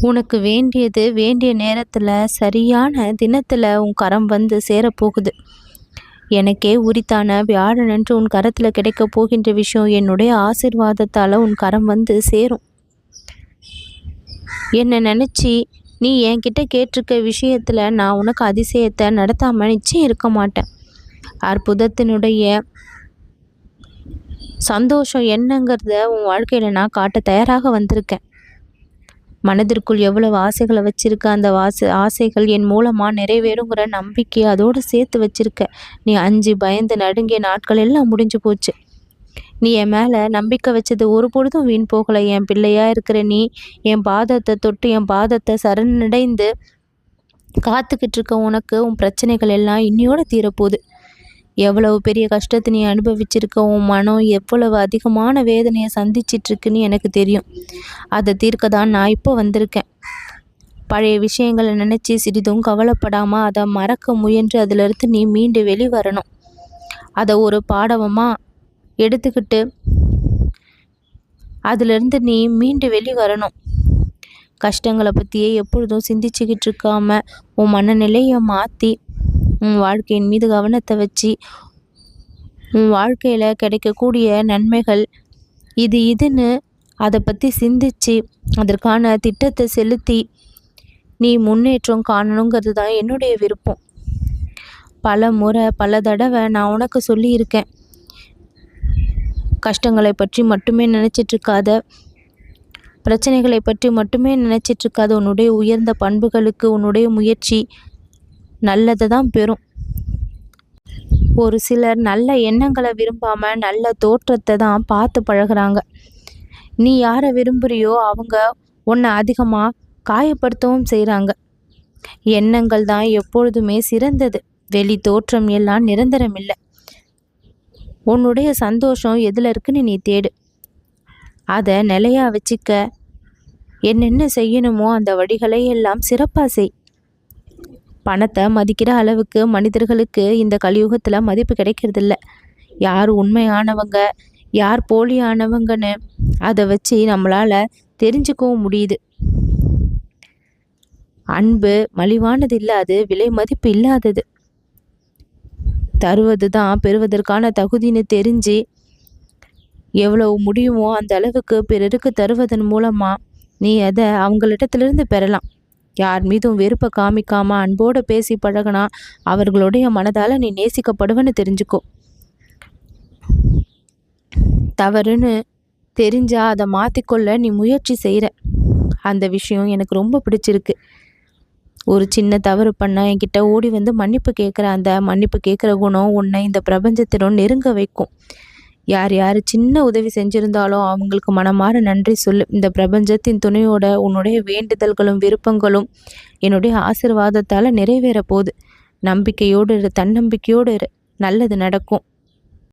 உனக்கு வேண்டியது வேண்டிய நேரத்தில் சரியான தினத்தில் உன் கரம் வந்து சேரப்போகுது. எனக்கே உரித்தான வியாழனன்று உன் கரத்தில் கிடைக்கப் போகின்ற விஷயம் என்னுடைய ஆசிர்வாதத்தால் உன் கரம் வந்து சேரும். என்னை நினச்சி நீ என்கிட்ட கேட்டிருக்க விஷயத்தில் நான் உனக்கு அதிசயத்தை நடத்தாமல் நிச்சயம் இருக்க மாட்டேன். அற்புதத்தினுடைய சந்தோஷம் என்னங்கிறத உன் வாழ்க்கையில் நான் காட்ட தயாராக வந்திருக்கேன். மனதிற்குள் எவ்வளவு ஆசைகளை வச்சிருக்க அந்த வாச ஆசைகள் என் மூலமாக நிறைவேறுங்கிற நம்பிக்கை அதோடு சேர்த்து வச்சிருக்க. நீ அஞ்சு பயந்து நடுங்கிய நாட்கள் எல்லாம் முடிஞ்சு போச்சு. நீ என் மேலே நம்பிக்கை வச்சது ஒரு பொழுதும் வீண் போகலை. என் பிள்ளையா இருக்கிற நீ என் பாதத்தை தொட்டு என் பாதத்தை சரணடைந்து காத்துக்கிட்டு இருக்க உனக்கு உன் பிரச்சனைகள் எல்லாம் இன்னியோட தீரப்போகுது. எவ்வளவு பெரிய கஷ்டத்தை நீ அனுபவிச்சிருக்க? உன் மனம் எவ்வளவு அதிகமான வேதனையை சந்திச்சிட்ருக்குன்னு எனக்கு தெரியும். அதை தீர்க்க தான் நான் இப்போ வந்திருக்கேன். பழைய விஷயங்களை நினச்சி சிறிதும் கவலைப்படாமல் அதை மறக்க முயன்று அதிலிருந்து நீ மீண்டு வெளிவரணும். அதை ஒரு பாடவமாக எடுத்துக்கிட்டு அதிலிருந்து நீ மீண்டு வெளி வரணும் கஷ்டங்களை பற்றியே எப்பொழுதும் சிந்திச்சுக்கிட்டு இருக்காம உன் மனநிலையை மாற்றி உன் வாழ்க்கையின் மீது கவனத்தை வச்சு உன் வாழ்க்கையில் கிடைக்கக்கூடிய நன்மைகள் இது இதுன்னு அதை பற்றி சிந்திச்சு அதற்கான திட்டத்தை செலுத்தி நீ முன்னேற்றம் காணணுங்கிறது தான் என்னுடைய விருப்பம். பல முறை பல தடவை நான் உனக்கு சொல்லியிருக்கேன். கஷ்டங்களை பற்றி மட்டுமே நினச்சிட்ருக்காத பிரச்சனைகளை பற்றி மட்டுமே நினச்சிட்ருக்காத உன்னுடைய உயர்ந்த பண்புகளுக்கு உன்னுடைய முயற்சி நல்லதை தான் பெறும். ஒரு சிலர் நல்ல எண்ணங்களை விரும்பாமல் நல்ல தோற்றத்தை தான் பார்த்து பழகிறாங்க. நீ யாரை விரும்புகிறியோ அவங்க உன்னை அதிகமாக காயப்படுத்தவும் செய்கிறாங்க எண்ணங்கள் தான் எப்பொழுதுமே சிறந்தது. வெளி தோற்றம் எல்லாம் நிரந்தரம் இல்லை. உன்னுடைய சந்தோஷம் எதில் இருக்குன்னு நீ தேடு. அதை நிலையாக வச்சுக்க. என்னென்ன செய்யணுமோ அந்த வழிகளை எல்லாம் சிறப்பாக செய். பணத்தை மதிக்கிற அளவுக்கு மனிதர்களுக்கு இந்த கலியுகத்தில் மதிப்பு கிடைக்கிறதில்ல. யார் உண்மையானவங்க யார் போலியானவங்கன்னு அதை வச்சு நம்மளால் தெரிஞ்சுக்கவும் முடியுது. அன்பு மலிவானது இல்லாது விலை மதிப்பு இல்லாதது. தருவது தான் பெறுவதற்கான தகுதின்னு தெரிஞ்சு எவ்வளவு முடியுமோ அந்த அளவுக்கு பிறருக்கு தருவதன் மூலமாக நீ அதை அவங்களிடத்துலேருந்து பெறலாம். யார் மீதும் வெறுப்பை காமிக்காம அன்போடு பேசி பழகினா அவர்களுடைய மனதால் நீ நேசிக்கப்படுவன்னு தெரிஞ்சுக்கோ. தவறுன்னு தெரிஞ்சா அதை மாற்றிக்கொள்ள நீ முயற்சி செய்கிற அந்த விஷயம் எனக்கு ரொம்ப பிடிச்சிருக்கு. ஒரு சின்ன தவறு பண்ண என்கிட்ட ஓடி வந்து மன்னிப்பு கேட்குற அந்த மன்னிப்பு கேட்குற குணம் உன்னை இந்த பிரபஞ்சத்திடம் நெருங்க வைக்கும். யார் யார் சின்ன உதவி செஞ்சுருந்தாலும் அவங்களுக்கு மனமாற நன்றி சொல்லு. இந்த பிரபஞ்சத்தின் துணையோட உன்னுடைய வேண்டுதல்களும் விருப்பங்களும் என்னுடைய ஆசிர்வாதத்தால் நிறைவேற போகுது நம்பிக்கையோடு இரு தன்னம்பிக்கையோடு இரு. நல்லது நடக்கும்.